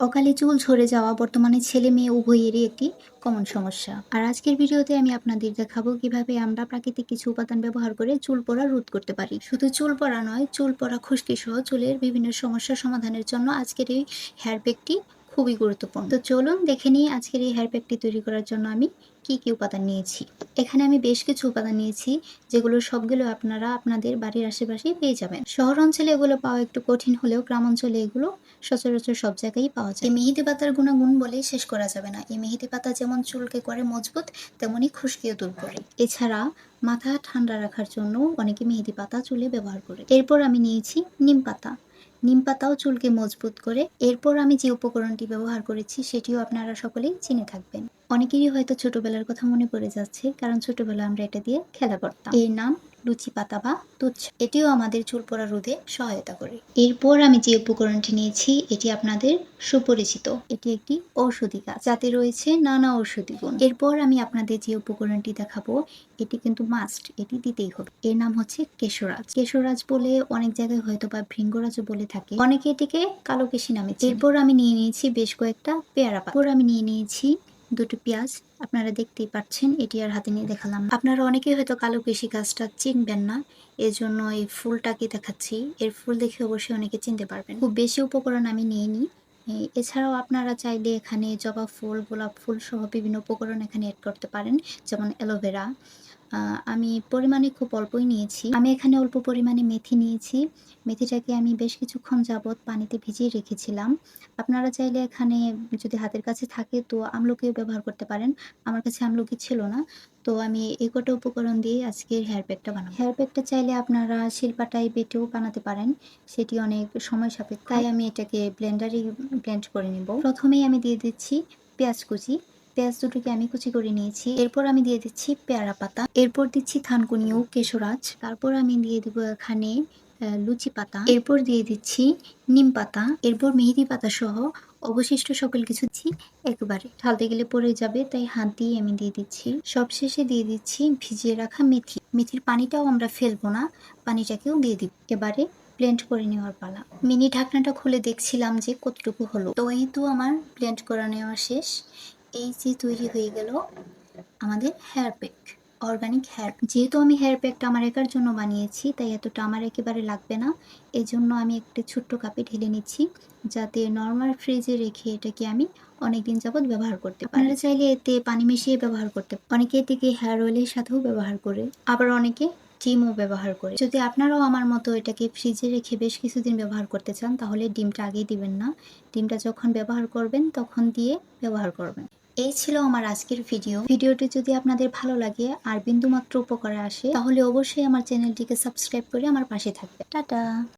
অকালে চুল ঝরে যাওয়া বর্তমানে ছেলে মেয়ে উভয়েরই একটি কমন সমস্যা। আর আজকের ভিডিওতে আমি আপনাদের দেখাবো কীভাবে আমরা প্রাকৃতিক কিছু উপাদান ব্যবহার করে চুল পড়া রোধ করতে পারি। শুধু চুল পড়া নয়, চুল পড়া খুশকি সহ চুলের বিভিন্ন সমস্যা সমাধানের জন্য আজকের এই হেয়ার প্যাকটি খুবই গুরুত্বপূর্ণ। তো চলুন দেখে নিই আজকের এই হেয়ার প্যাকটি তৈরি করার জন্য আমি কি কি উপাদান নিয়েছি। এখানে আমি বেশ কিছু উপাদান নিয়েছি, যেগুলো সবগুলো আপনারা আপনাদের বাড়ির আশেপাশেই পেয়ে যাবেন। শহর অঞ্চলে এগুলো পাওয়া একটু কঠিন হলেও গ্রাম অঞ্চলে এগুলো সচরাচর সব জায়গায় পাওয়া যায়। এই মেহেদি পাতার গুণাগুণ বলেই শেষ করা যাবে না। এই মেহেদি পাতা যেমন চুলকে করে মজবুত তেমনই খুশকিও দূর করে। এছাড়া মাথা ঠান্ডা রাখার জন্য অনেকে মেহেদি পাতা চুলে ব্যবহার করে। এরপর আমি নিয়েছি নিম পাতা। নিম পাতাও চুলকে মজবুত করে। এরপর আমি যে উপকরণটি ব্যবহার করেছি, সেটিও আপনারা সকলেই চিনে থাকবেন। অনেকেরই হয়তো ছোটবেলার কথা মনে পড়ে যাচ্ছে, কারণ ছোটবেলা আমরা এটা দিয়ে খেলা করতাম। এর নাম লুচি পাতা বা তুচ্ছ। এটিও আমাদের চুল পড়া রোধে সহায়তা করে। এরপর আমি যে উপকরণটি নিয়েছি, এটি আপনাদের সুপরিচিত। এটি একটি ঔষধি গাছ। যাতে রয়েছে নানা ঔষধি গুণ। এরপর আমি আপনাদের যে উপকরণটি দেখাবো, এটি কিন্তু মাস্ট। এটি দিতেই হবে। এর নাম হচ্ছে কেশরাজ। কেশরাজ বলে অনেক জায়গায় হয়তো বা ভৃঙ্গরাজও বলে থাকে। অনেকে এটিকে কালো কেশি নামে এরপর আমি নিয়ে নিয়েছি বেশ কয়েকটা পেয়ারা পাতা। আমি নিয়ে নিয়েছি দুটো পেঁয়াজ, আপনারা দেখতেই পাচ্ছেন, এটি আর হাতে নিয়ে দেখালাম। আপনারা অনেকেই হয়তো কালো কৃষি গাছটা চিনবেন না, এজন্য এই ফুলটাকে দেখাচ্ছি। এর ফুল দেখে অবশ্যই অনেকে চিনতে পারবেন। খুব বেশি উপকরণ আমি নিয়ে নিই এছাড়াও আপনারা চাইলে এখানে জবা ফুল, গোলাপ ফুল সহ বিভিন্ন উপকরণ এখানে অ্যাড করতে পারেন, যেমন অ্যালোভেরা আমি পরিমাণে খুব অল্পই নিয়েছি। আমি এখানে অল্প পরিমাণে মেথি নিয়েছি। মেথিটাকে আমি বেশ কিছুক্ষণ যাবৎ পানিতে ভিজিয়ে রেখেছিলাম। আপনারা চাইলে এখানে যদি হাতের কাছে থাকে তো আমলকিও ব্যবহার করতে পারেন। আমার কাছে আমলকি ছিল না। তো আমি এই কটা উপকরণ দিয়ে আজকের হেয়ার প্যাকটা বানাবো। হেয়ার প্যাকটা চাইলে আপনারা শিল্পাটাই বেটেও বানাতে পারেন। সেটি অনেক সময় সাপেক্ষ। তাই আমি এটাকে ব্লেন্ডারে ব্লেন্ড করে নিব। প্রথমেই আমি দিয়ে দিচ্ছি পেঁয়াজ কুচি। পেঁয়াজ দুটোকে আমি কুচি করে নিয়েছি। এরপর আমি দিয়ে দিচ্ছি পেয়ারা পাতা। এরপর দিচ্ছি থানকুনি ও কেশরাজ। তারপর আমি দিয়ে দিব এখানে লুচি পাতা। এরপর দিয়ে দিচ্ছি নিম পাতা। এরপর মেহেদি পাতা সহ অবশিষ্ট সকল কিছু দিচ্ছি একবারে। ঢালতে গেলে পড়ে যাবে, তাই হাত দিয়ে আমি দিয়ে দিচ্ছি। সবশেষে দিয়ে দিচ্ছি ভিজিয়ে রাখা মেথি। মেথির পানিটাও আমরা ফেলব না, পানিটাকেও দিয়ে দিব। এবারে ব্লেন্ড করে নেওয়ার পালা। মিনি ঢাকনাটা খুলে দেখছিলাম যে কতটুকু হলো। তো এই তো আমার ব্লেন্ড করা নেওয়া শেষ। এই যে তৈরি হয়ে গেল আমাদের হেয়ার প্যাক অর্গানিক হেয়ার যেহেতু আমি হেয়ার প্যাকটা আমার একার জন্য বানিয়েছি, তাই এতটা আমার একেবারে লাগবে না। এই জন্য আমি একটা ছোট্ট কাপে ঢেলে নিচ্ছি, যাতে নর্মাল ফ্রিজে রেখে এটাকে আমি অনেক দিন যাবৎ ব্যবহার করতে পারি। আপনারা চাইলে এতে পানি মিশিয়ে ব্যবহার করতে অনেকে এটিকে হেয়ার অয়েলের সাথেও ব্যবহার করে, আবার অনেকে ডিমও ব্যবহার করে। যদি আপনারাও আমার মতো এটাকে ফ্রিজে রেখে বেশ কিছুদিন ব্যবহার করতে চান, তাহলে ডিমটা আগেই দিবেন না। ডিমটা যখন ব্যবহার করবেন, তখন দিয়ে ব্যবহার করবেন। এই ছিল আমার আজকের ভিডিও ভিডিওটি যদি আপনাদের ভালো লাগে আর বিন্দুমাত্র উপকারে আসে, তাহলে অবশ্যই আমার চ্যানেলটিকে সাবস্ক্রাইব করে আমার পাশে থাকবে। টাটা!